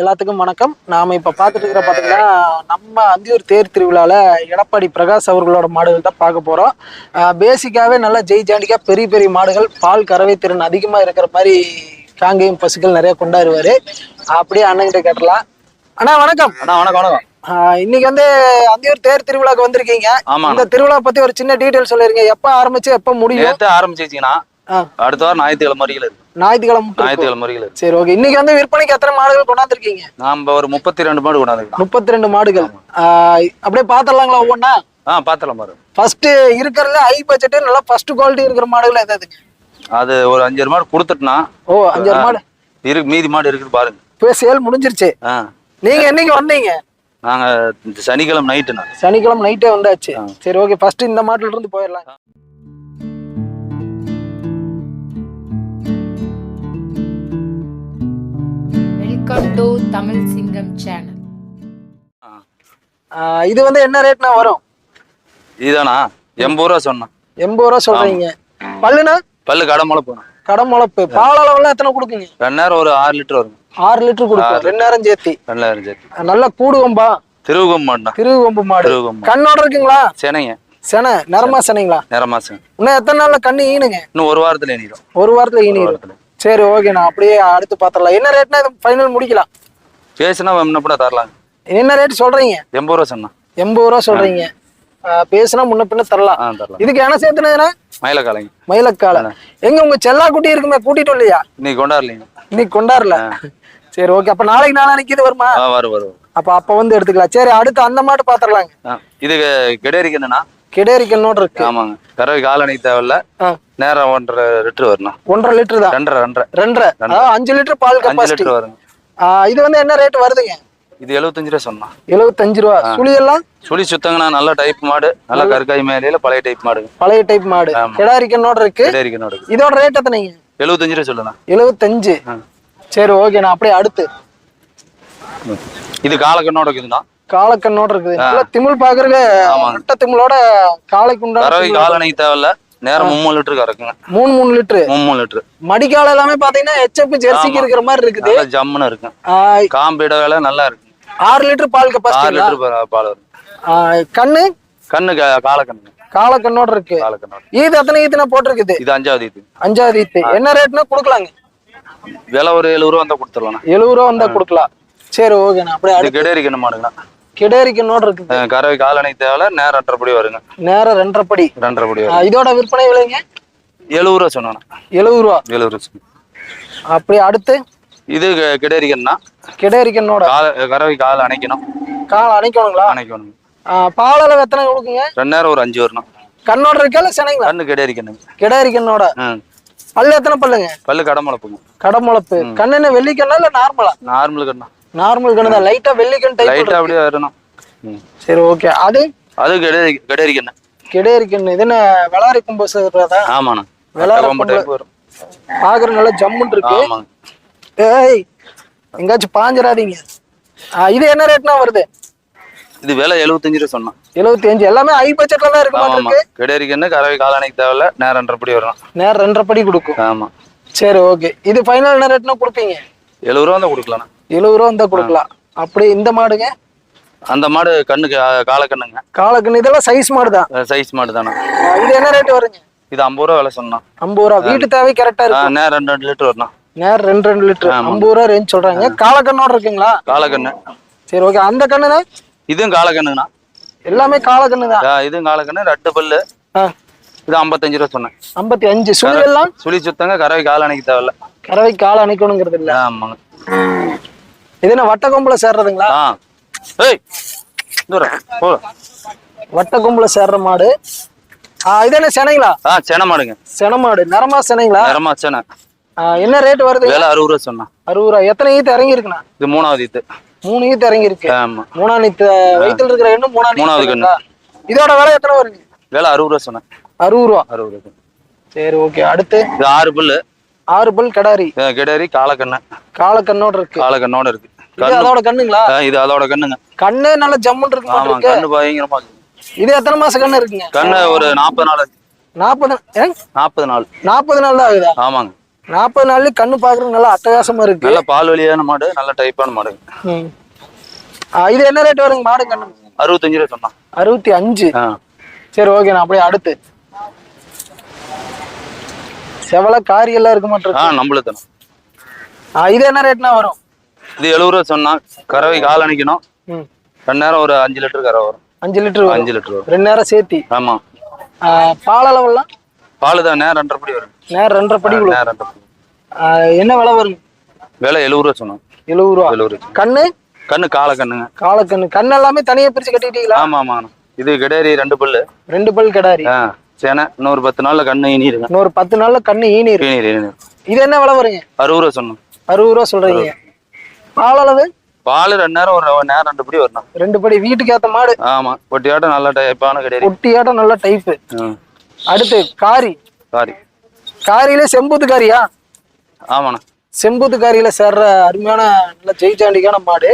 எல்லாத்துக்கும் வணக்கம். நாம இப்ப பார்த்துட்டு இருக்கிற பாத்தீங்கன்னா நம்ம அந்தியூர் தேர் திருவிழால எடப்பாடி பிரகாஷ் அவர்களோட மாடுகள் தான் பார்க்க போறோம். பேசிக்காவே நல்லா ஜெய் ஜாண்டிக்கா பெரிய பெரிய மாடுகள் பால் கறவை திறன் அதிகமா இருக்கிற மாதிரி காங்கேயம் பசுக்கள் நிறைய கொண்டாடுவாரு. அப்படியே அண்ணன்கிட்ட கேட்டலாம். அண்ணா வணக்கம். அண்ணா வணக்கம் வணக்கம். இன்னைக்கு வந்து அந்தியூர் தேர் திருவிழாக்கு வந்திருக்கீங்க. இந்த திருவிழா பத்தி ஒரு சின்ன டீடைல் சொல்லிருங்க. எப்ப ஆரம்பிச்சு எப்ப முடியும்? ஆஹ் அடுத்த வாரம் ஞாயிற்றுக்கிழமை வரைக்கும் இருக்கு. ஞாயிற்றுக்கிழமை. ஞாயிற்றுக்கிழமை இருக்கு. சரி ஓகே. இன்னைக்கு வந்து விற்பனைக்கு எத்தனை மாடுகள் கொண்டாந்துருக்கீங்க? நாம ஒரு முப்பத்தி ரெண்டு மாடு கொண்டாந்துக்கலாம் முப்பத்தி ரெண்டு மாடுகள் அப்படியே பாத்திரலாங்களா ஒவ்வொன்னா? ஆ பாத்திரம் பாரு. ஃபர்ஸ்ட் இருக்கிறதுல ஹை பட்ஜெட் நல்லா ஃபர்ஸ்ட் குவாலிட்டி இருக்கிற மாடுகள் எதாவதுங்க அது ஒரு அஞ்சாறு மாடு கொடுத்துட்டுனா ஓ அஞ்சாறு மாடு. இருக்கு மீதி மாடு இருக்குது பாருங்க. இப்போ சேல் முடிஞ்சிருச்சு. நீங்க என்னைக்கு வந்தீங்க? நாங்க சனிக்கிழமை நைட்டுண்ணா சனிக்கிழமை நைட்டே வந்தாச்சு. சரி ஓகே. ஃபர்ஸ்ட் இந்த மாட்டுல இருந்து போயிடலாம். வெல்கம் டு தமிழ் சிங்கம் சேனல் ஆஹ் இது வந்து என்ன ரேட்னா வரும்? இதுதானா? எண்பது ரூபா சொன்னேன் எண்பது ரூபா சொல்றீங்க. பல்லுனா? பல்லு கடமலை போனேன் கடமுளப்பு பால் அளவுலாம் எத்தனை கொடுக்குங்க? ரெண்டு நேரம் ஒரு ஆறு லிட்டர் வருங்க ஆறு லிட்டர் கொடுக்கும். ரெண்டு நேரம் சேர்த்தி. ரெண்டாயிரம் சரி நல்லா கூடுவம்பா திருவுகம் மாடுண்ணா. திருவொம்பு மாடு. திருவுகம் கண்ணோட இருக்குங்களா? செனைங்க. சென. நிறமா செனைங்களா? நிறமாசம் இன்னும் எத்தனை நாள்ல கண்ணு ஈனுங்க? இன்னும் ஒரு வாரத்துல எண்ணிடும் ஒரு வாரத்துல ஈனிடும். சரி ஓகே நான் அப்படியே அடுத்து பாத்திரலாம். என்ன ரேட்னா இது ஃபைனல் முடிக்கலாம். பேசுனா முன்ன தரலாங்க என்ன ரேட் சொல்றீங்க? எண்பது ரூபா சொன்னா. எண்பது ரூபா சொல்றீங்க. பேசுனா முன்ன பின்ன தரலாம். தரலாம். இதுக்கு என்ன சேர்த்துனதுன்னா மயிலக்காலைங்க மயிலக்கால எங்க உங்க செல்லா குட்டி இருக்குமே கூட்டிட்டு இல்லையா இன்னைக்கு கொண்டாடலைங்க. இன்னைக்கு கொண்டாடல. சரி ஓகே அப்ப நாளைக்கு நாளைக்கு இது வருமா? வரும் வரும். அப்ப அப்ப வந்து எடுத்துக்கலாம். சரி அடுத்து அந்த மாட்டு பாத்திரலாங்க. இது கெடேரிக்கு என்னன்னா கிடேரிக்கல் நோட் இருக்கு ஆமாங்க. கறவை காலணி தேவையில்ல. நேரம் ஒன்றரை லிட்டர் வரணும். ஒன்றரை லிட்டர் தான்? ரெண்டரை ரெண்டரை. ரெண்டரை. அஞ்சு லிட்டர் பால் கெப்பாசிட்டி லிட்டர் வருங்க. இது வந்து என்ன ரேட் வருதுங்க? இது எழுபத்தஞ்சு ரூபா சொன்னான் எழுபத்தஞ்சு ரூபா. சுழி எல்லாம் சுழி சுத்தங்கண்ணா நல்ல டைப் மாடு. நல்ல கற்காய் மேலையில பழைய டைப் மாடுங்க. பழைய டைப் மாடு. கிடாரிக்கல் நோட் இருக்கு கெடேரிக்கு நோடு இதோட ரேட் எத்தனைங்க? எழுபத்தஞ்சு ரூபா சொல்லுண்ணா. எழுபத்தஞ்சு. சரி ஓகே நான் அப்படியே அடுத்து. இது காலக்கண்ணோட இருக்குதுண்ணா காலக்கண்ணோட இருக்குது நல்லா திமிழ் பாக்குறதுக்கு முட்டை திமிழோட காலைக்கு உண்டான தேவையில்ல. நேரம் மும்மூணு லிட்டர் கறக்குங்க. மூணு மூணு லிட்டரு. மும்மூணு லிட்டர். மடிக்கால எல்லாமே பாத்தீங்கன்னா ஹெச்எப் ஜெர்சிக்கு இருக்கிற மாதிரி இருக்குது. நல்ல ஜம்முன்னு இருக்கும் ஆ, காம்பிட வேலை நல்லா இருக்கு. ஆறு லிட்டர் பால் ஆறு கெப்பாசிட்டி லிட்டர் பால் வரும். கண்ணு? கண்ணு கா- காலக்கண்ணுங்க காலக்கண்ணோட இருக்கு. ஈத்து எத்தனை ஈத்துனா போட்டிருக்குது? இது அஞ்சாவது இது அஞ்சாவது ஈத்து. என்ன ரேட்னா கொடுக்கலாங்க? விலை ஒரு எழுபது ரூபா வந்தா கொடுத்துடலாம் எழுபது ரூபா வந்தா கொடுக்கலாம். சரி ஓகே நான் அப்படியே இது அடுத்து. கெடேரிக்கு இருக்குது அஹ் கறவை காலணி தேவை நேரம் ரெண்டரை படி வருங்க. நேரம் ரெண்டரை படி. ரெண்டரை படி இதோட விற்பனை விலைங்க? எழுபது ரூபா சொன்னானே எழுபது ரூபா. எழுபது ரூபா. அப்படியே அடுத்து? இது கெடேரிக்கன்னா? கிடேரிக்கண்ணோட கால கறவை கால் அணைக்கணும். கால் அணைக்கணுங்களா? அணைக்கணும். ஆ, பால் அளவு எத்தனை கொடுக்குங்க? ரெண்டு நேரம் ஒரு அஞ்சு வரணும். கண்ணோட இருக்கா இல்ல சினைங்களா? கண்ணு கெடேரிக்கணுங்க கிடாரிக்கண்ணோட ம் பல்லு எத்தனை பல்லுங்க? பல்லு கடமுளப்புங்க கடமுளப்பு கண்ணு என்ன வெள்ளிக்கண்ணா இல்ல நார்மலா? நார்மல் கண்ணா. நார்மல் கண்ணு தான். லைட்டா வெள்ளிக்கண் டைப் லைட்டா அப்படியே வரணும். சரி ஓகே அது? அது கெடேரி கெடேரிக்கண்ணு கிடேரிக்கண்ணு. இது என்ன வெளாரி கும்பஸ் இருக்கிறதா ஆமாண்ணா. விளாட ரொம்ப டைப் வரும். பாக்குற நல்லா ஜம்முன்னு இருக்கு. ஆமாங்க. ஏய் எங்காச்சும் பாஞ்சிடாதீங்க. ஆ, இது என்ன ரேட்னா வருது? இது விலை எழுபத்தஞ்சு ரூபா சொன்னான். எழுபத்தி அஞ்சு எல்லாமே ஹை பட்ஜெட்ல தான் இருக்கு ஆமா கெடேரிக்கண்ணு கறவை கால் அணைக்கு தேவையில்ல. நேரம் ரெண்டரை படி வரணும். நேரம் ரெண்டரை படி கொடுக்கும். ஆமா சரி ஓகே இது ஃபைனல் என்ன ரேட்னா கொடுப்பீங்க? எழுபது ரூபா தான் கொடுக்கலாண்ணா. எழுபது ரூபா இருந்தா கொடுக்கலாம். அப்படி இந்த மாடுங்க? அந்த மாடு கண்ணுக்கு காலக்கண்ணுங்க காலக்கண்ணு இதெல்லாம் சைஸ் மாடு தான் சைஸ் மாடு தானே இது என்ன ரேட் வருங்க? இது ஐம்பது ரூபா விலை சொன்னான். ஐம்பது ரூபா. வீட்டு தேவை கரெக்டா இருக்கு நேரம் ரெண்டு ரெண்டு லிட்டர் வரணும் நேரம் ரெண்டு ரெண்டு லிட்டர். ஐம்பது ரூபா ரேஞ்ச் சொல்றாங்க. காலக்கண்ணோட இருக்குங்களா? காலக்கண்ணு சரி ஓகே அந்த கண்ணுனா இதுவும் காலக்கண்ணுங்கண்ணா எல்லாமே காலக்கண்ணு தான் இதுவும் காலக்கண்ணு ரெட்டு பல்லு. இது ஐம்பத்தஞ்சு ரூபா சொன்னேன். ஐம்பத்தி அஞ்சு சுழி எல்லாம் சுழி சுத்தங்க கறவை கால் அணைக்கு தேவையில்ல. கறவை கால அணைக்கணுங்கிறது இல்ல. ஆமாங்க. இது என்ன வட்ட கொம்புல சேர்றதுங்களா ஏய் வட்ட கொம்புல சேர்ற மாடு. ஆ, இது என்ன செனைங்களா? ஆ சென மாடுங்க. சென மாடு. நிறமா செனைங்களா? நிறமா சென. என்ன ரேட் வருது? விலை அறுபது ரூபா சொன்னான் அறுபது ரூபா. எத்தனை ஈத்து இறங்கி இருக்குண்ணா இது மூணாவது இது மூணு ஈத்து இறங்கி இருக்கு ஆமா. மூணாம் வயித்துல இருக்கிற எண்ணம் மூணாம் மூணாவது கண்ணு. இதோட விலை எத்தனை வருங்க விலை அறுபது ரூபா சொன்னேன். அறுபது ரூபா. அறுபது ரூபா சரி ஓகே. அடுத்து? இது ஆறு பல்லு. ஆறு பல் கடாரி. கிடாரி காலக்கண்ணு. காலக்கண்ணோட இருக்கு. காலக்கண்ணோட இருக்கு. அதோட கண்ணுங்களா? இது அதோட கண்ணுங்க. கண்ணே நல்ல ஜம்முன்னு இருக்கு ஆமா மாட்டிருக்கு. கண்ணு பயங்கரமா. இது எத்தனை மாசம் கண்ணு இருக்குங்க? கண்ணு ஒரு நாற்பது நாள். நாற்பது நாற்பது நாள். நாற்பது நாள் தான் ஆகுதா? ஆமாங்க. நாற்பது நாள்லயும் கண்ணு பாக்குறது நல்லா அட்டகாசமா இருக்கு. நல்ல பால் வழியான மாடு நல்ல டைப்பான மாடு. இது என்ன ரேட் வருங்க மாடு கண்ணு? அறுபத்தஞ்சு ரூபா சொன்னான். அறுபத்தி அஞ்சு. சரி ஓகே நான் அப்படியே அடுத்து. செவல காரி எல்லாம் இருக்க ஆ மாட்டேன் நம்மளுக்கு இது என்ன ரேட்னா வரும்? இது எழுபது ரூபா சொன்னான் கறவை கால் அணைக்கணும். ரெண்டு நேரம் ஒரு அஞ்சு லிட்டர் கறவை வரும். அஞ்சு லிட்டர் அஞ்சு லிட்டர் வரும். ரெண்டு நேரம் சேர்த்தி. ஆமா. பால் அளவெல்லாம் பால் தான் நேரம் ரெண்டரை படி வரும். நேரம் ரெண்டரை படி. நேரம் ரெண்டரை படி. என்ன விலை வரும்? விலை எழுபது ரூபா சொன்னான் எழுபது ரூபா எழுபது ரூபா கண்ணு? கண்ணு காலை கண்ணுங்க. காலக்கண்ணு கண்ணு. எல்லாமே தனியா பிரிச்சு கட்டிட்டீங்களா ஆமா ஆமா இது கிடேரி ரெண்டு பல்லு. ரெண்டு பல் கிடாரி. சேனை. இன்னொரு பத்து நாள்ல கண்ணு இனிருங்க இன்னொரு பத்து நாள்ல கண்ணு ஈனிரு இனீர் இது என்ன விலை வருங்க? அறுபது ரூபா சொன்னோம். அறுபது ரூபா சொல்றீங்க. பால் அளவு பால் ரெண்டு நேரம் ஒரு நேரம் ரெண்டு படி வரணும். ரெண்டு படி வீட்டுக்கு ஏத்த மாடு. ஆமா ஒட்டியாட்டம் நல்ல டைப்பான கிடேரி ஒட்டியாட்டம் நல்ல டைப்பு அடுத்து காரி. சாரி காரியில செம்பூத்து காரியா? ஆமாண்ணா. செம்பூத்து காரியில சேர்ற அருமையான நல்ல ஜெயிச்சாண்டிக்கான மாடு.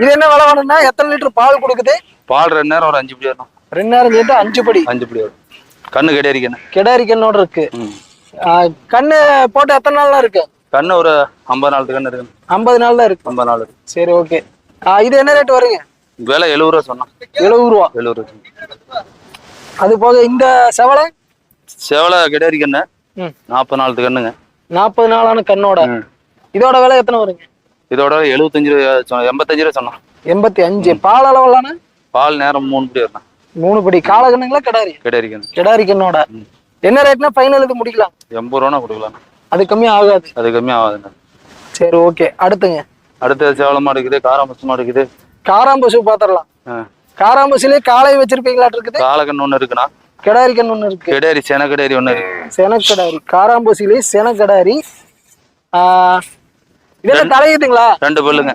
இது என்ன விலை வேணும்னா எத்தனை லிட்டர் பால் கொடுக்குது? பால் ரெண்டு நேரம் ஒரு அஞ்சு படி வரணும். ரெண்டு நேரம் சேர்த்து அஞ்சு படி. அஞ்சு படி வரும். கண்ணு கிடேரி கண்ணு கிடாரி கண்ணோட இருக்கு. கண்ணு போட்டு எத்தனை நாள்லாம் இருக்கு? கண்ணு ஒரு ஐம்பது நாள் கண்ணு இருக்கு. ஐம்பது நாள் தான் இருக்கு. ஐம்பது நாள் இருக்கு. சரி ஓகே இது என்ன ரேட் வருங்க? விலை எழுபது ரூபா சொன்னான். எழுபது ரூபா. எழுபது ரூபா அது போக இந்த செவலை? செவலை கிடேரி கண்ணு. நாற்பது நாள் கண்ணுங்க. நாற்பது நாளான கண்ணோட. இதோட விலை எத்தனை வருங்க? இதோட எழுபத்தஞ்சு ரூபா சொன்ன- எண்பத்தஞ்சு ரூபா சொன்னான். எண்பத்தி அஞ்சு. பால் அளவிலான பால் நேரம் மூணு படி வரணும் மூணு படி. கால கண்ணுங்களா கிடாரி? கிடேரி கண்ணு. கிடாரி கண்ணோட. என்ன ரேட்னா ஃபைனல் இது முடிக்கலாம். எண்பது ரூபா கொடுக்கலாம். அது கம்மி ஆகாது. அது கம்மி ஆகாதுண்ணா சரி ஓகே அடுத்துங்க. அடுத்த சேவலமா இருக்குது காராமசமா இருக்குது. காராம்பசு பாத்திரலாம். காராம்பசுலயே காளை வச்சிருப்பீங்களாட்டு இருக்குது? காலக்கண்ணு ஒன்று இருக்குண்ணா. கிடாரி கண்ணு ஒண்ணு இருக்கு. கிடேரி சென கிடேரி இருக்கு செனக்கடாரி காராம்பசிலே செனக்கடாரி. இதெல்லாம் தலையீத்துங்களா ரெண்டு பல்லுங்க.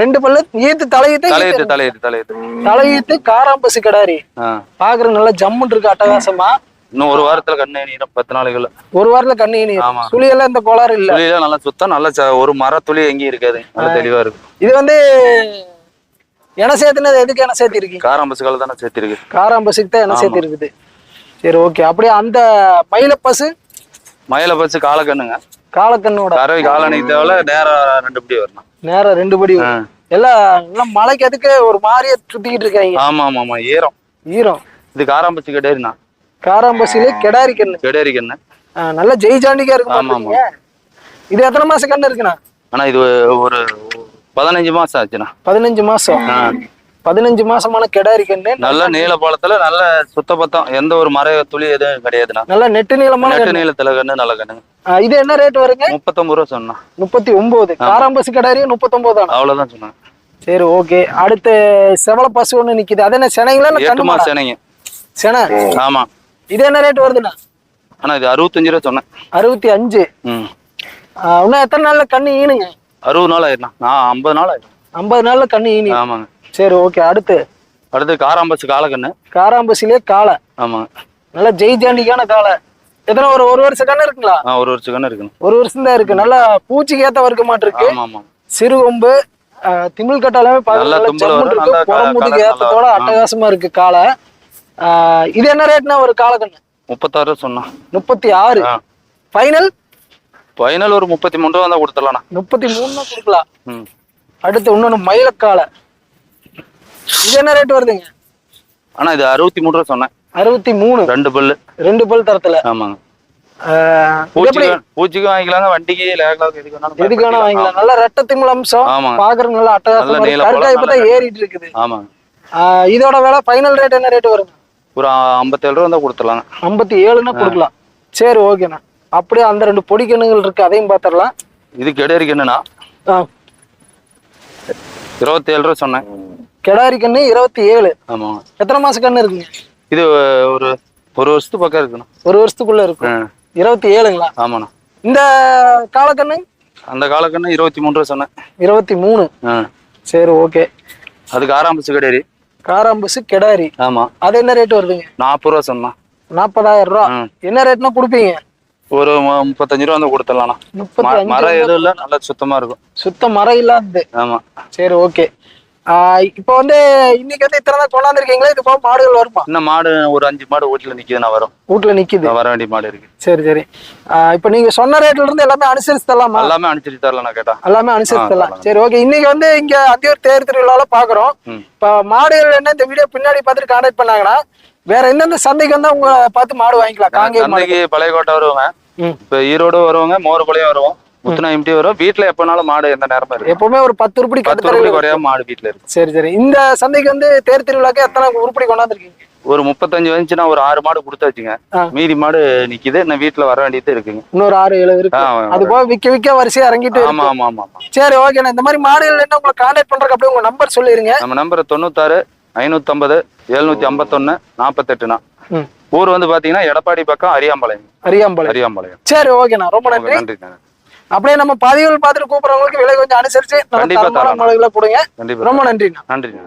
ரெண்டு பல்லு. ஈத்து தலையீத்து தலையெழுத்து தலையெழுத்து தலையெழுத்து தலையீத்து காராம்பசு கடாரி. பாக்குற நல்லா ஜம்முன்னு இருக்கு அட்டகாசமா. இன்னும் ஒரு வாரத்துல கண்ணு நீரும் பத்து நாளைக்குள்ள ஒரு வாரத்துல கண்ணி ஆமா. சுழியெல்லாம் இந்த கோளாறு இல்ல. துளியெல்லாம் நல்லா சுத்தம் நல்ல ஒரு மர துளி எங்கேயும் இருக்காது? நல்லா தெளிவா இருக்கு. இது வந்து என சேர்த்துனது எதுக்கு என சேர்த்து இருக்கீங்க காராம்பசு கால தானே சேர்த்திருக்கு. காராம்பசுக்கு தான் என சேர்த்து இருக்குது சரி ஓகே அப்படியே அந்த மயில பசு மயில பச்சு காலக்கண்ணுங்க. காலக்கண்ணோட. கறவை காலணிக்கு தேவையில்ல நேரம் ரெண்டு படி வரணும். நேரம் ரெண்டு படி. எல்லாம் எல்லாம் மலைக்கு அதுக்கு ஒரு மாதிரியே சுத்திக்கிட்டு இருக்காங்க. ஆமா ஆமா ஆமா. ஈரம். ஈரம். இது காராம்பச்சு கிடேரிண்ணா காராம்பசிலே கெடாரி கண்ணு. கிடேரி கண்ணு. நல்ல ஜெய்ஜாண்டிக்கா இருக்கு ஆமா, பாத்துக்கங்க. இது எத்தனை மாசம் கண்ணு இருக்குண்ணா? ஆனா இது ஒரு பதினஞ்சு மாசம் ஆச்சுண்ணா. பதினஞ்சு மாசம். பதினஞ்சு மாசமான கெடாரி கண்ணு. நல்ல நீல பாலத்துல நல்ல சுத்த பத்தம் எந்த ஒரு மர துளி எதுவும் கிடையாதுண்ணா. நல்ல நெட்டு நீளமான நெட்டு கண்ணு. நீளத்துல கண்ணு நல்ல கண்ணுங்க ஆ, இது என்ன ரேட் வருங்க? முப்பத்தொன்பது ரூபா சொன்னா முப்பத்தி ஒன்பது காராம்பசு கெடாரி முப்பத்தொன்பது தானா? அவ்வளவுதான் சொன்னாங்க சரி ஓகே. அடுத்து செவல பசு ஒண்ணு நிக்குது. அது என்ன சென்னைங்களா எட்டு கண்ணு மாசம் சேனைங்க. சென. ஆமா. இது என்ன ரேட் வருதுண்ணா? ஆனா இது அறுபத்தஞ்சு ரூபா சொன்னேன். அறுபத்தி அஞ்சு. இன்னும் எத்தனை நாள்ல கண்ணு ஈனுங்க? அறுபது நாள் ஆயிடுண்ணா நான் ஐம்பது நாள் ஆயிடும். ஐம்பது நாள்ல கண்ணு ஈனி. ஆமாங்க. சரி ஓகே அடுத்து. அடுத்து காராம்பச்சு காலக்கண்ணு காராம்பசிலே காளை ஆமாங்க. நல்ல ஜெய் ஜாண்டிக்கான காளை எத்தனை ஒரு ஒரு வருஷம் கண்ணு இருக்குங்களா? ஒரு வருஷம் கண்ணு இருக்குண்ணா ஒரு வருஷம் தான் இருக்கு. நல்லா பூச்சிக்கு ஏத்த வறுக்க மாட்டிருக்கு. சிறு கொம்பு ஆஹ், திமில் கட்ட எல்லாமே பார்க்க நல்லா இருக்கு ஏத்தத்தோட அட்டகாசமா இருக்கு காளை ஆஹ், இது என்ன ரேட்னா ஒரு காளை கண்ணு முப்பத்தாறு ரூபா சொன்னான். முப்பத்தி ஆறு. ஃபைனல் ஃபைனல் ஒரு முப்பத்தி மூணு ரூபா தான் கொடுத்துடலாண்ணா. முப்பத்தி மூணு கொடுக்கலாம். அடுத்து இன்னொன்னு மயிலக்காளை இது என்ன ரேட் வருதுங்க? ஆனா இது அறுபத்தி மூணு ரூபா சொன்னேன். அறுபத்தி மூணு. ரெண்டு பல்லு ரெண்டு பல் தரத்துல. ஆமாங்க. பூச்சிக்கு வாங்கிக்கலாங்க வண்டிக்கு எதுக்கு வேணா வாங்கிக்கலாம். நல்ல ரெட்ட திமிழ் அம்சம். பாக்குறதுக்கு நல்லா அட்டகாசமா பழம், இப்பதான் ஏறிட்டு இருக்குது. ஆமாங்க. இதோட விலை ஃபைனல் ரேட் என்ன ரேட் வருங்க? ஒரு ஐம்பத்தேழு ரூபா தான் கொடுத்துடலாங்க ஐம்பத்தி ஏழுன்னா கொடுக்கலாம். சரி ஓகேண்ணா. அப்படியே அந்த ரெண்டு பொடி கண்ணுகள் இருக்கு அதையும் பார்த்துடலாம் இது கெடேரிக்கு என்னன்னா இருபத்தி ஏழு ரூபா சொன்னேன். கெடாரி கண்ணு இருபத்தி ஏழு ஆமாங்க எத்தனை மாசம் கண்ணு இருக்குங்க? இது ஒரு ஒரு வருஷத்து பக்கம் இருக்குண்ணா. ஒரு வருஷத்துக்குள்ள இருக்கும். ஆ, இருபத்தி ஏழுங்களா ஆமாண்ணா. இந்த காலக்கண்ணு? அந்த காலக்கண்ணு இருபத்தி மூணு ரூபா சொன்னேன். இருபத்தி மூணு. சரி ஓகே. அதுக்கு ஆறாம்பச்சு கெடேரி. காராம்புசு கெடாரி. ஆமா. அது என்ன ரேட் வருதுங்க? நாற்பது ரூபா சொன்னான் நாற்பதாயிரம் ரூபா. என்ன ரேட்னா கொடுப்பீங்க? ஒரு முப்பத்தஞ்சு ரூபா வந்து கொடுத்துடலாண்ணா முப்பத்தி ம- அஞ்சு மரம் எதுவும் இல்லை நல்லா சுத்தமா இருக்கும். சுத்த மரம் இல்லாதது. ஆமா. சரி ஓகே இப்போ வந்து இன்னைக்கு வந்து இத்தனை தான் கொண்டாந்துருக்கீங்களா? இது போக மாடுகள் வருமா? இன்னும் மாடு ஒரு அஞ்சு மாடு வீட்டுல நிக்குதுண்ணா வரும். வீட்டுல நிக்குது. வர வேண்டிய மாடு இருக்கு. சரி சரி. இப்போ நீங்க சொன்ன ரேட்ல இருந்து எல்லாமே அனுசரிச்சு தரலாமா? எல்லாமே அனுப்பிச்சு தரலாம் நான் கேட்டா எல்லாமே அனுசரிச்சு தரலாம். சரி ஓகே இன்னைக்கு வந்து இங்க அந்தியூர் தேர் திருவிழால பாக்குறோம். இப்போ மாடுகள் என்ன இந்த வீடியோ பின்னாடி பார்த்துட்டு கான்டாக்ட் பண்ணாங்கன்னா வேற எந்தெந்த சந்தைக்கு வந்தா உங்களை பார்த்து மாடு வாங்கிக்கலாம். சந்தைக்கு பழைய கோட்டை வருவாங்க. இப்ப ஈரோடு வருவாங்க மோர்பாளையம் வருவோம். முத்துனா எம்டி வரும். வீட்டுல எப்பனாலும் மாடு எந்த நேரமும் இருக்கு எப்பவுமே ஒரு பத்து உருப்படி பத்து ரூபாய் குறையாம மாடு வீட்டுல இருக்கு. சரி சரி. இந்த சந்தைக்கு வந்து தேர் திருவிழாக்கு எத்தனை உருப்படி கொண்டாந்துருக்கீங்க? ஒரு முப்பத்தஞ்சு வந்துச்சுன்னா ஒரு ஆறு மாடு கொடுத்தாச்சுங்க. மீதி மாடு நிக்குது. இன்னும் வீட்டுல வர வேண்டியது இருக்குங்க. இன்னொரு ஆறு ஏழு இருக்கு. அது போக விக்க விக்க வரிசையா இறங்கிட்டு ஆமா. ஆமா ஆமா ஆமா. சரி ஓகேண்ணா இந்த மாதிரி மாடுகள் என்ன உங்களை கான்டாக்ட் பண்றதுக்கு அப்படியே உங்க நம்பர் சொல்லிருங்க. நம்ம நம்பர் தொண்ணூத்தாறு ஐநூத்தம்பது எழுநூத்தி ஐம்பத்தொன்னு நாற்பத்தெட்டுண்ணா ம். ஊர் வந்து பாத்தீங்கன்னா எடப்பாடி பக்கம் அரியாம்பாளையம். அரியாம்பாளையம். அரியாம்பாளையம். சரி ஓகேண்ணா ரொம்ப நன்றி. நன்றிங்க அப்படியே நம்ம பதிவுகள் பார்த்துட்டு கூப்பிடுறவங்களுக்கு விலை கொஞ்சம் அனுசரிச்சு நம்ம தரமான. மாடுகளை கொடுங்க ரொம்ப நன்றிண்ணா. நன்றிங்க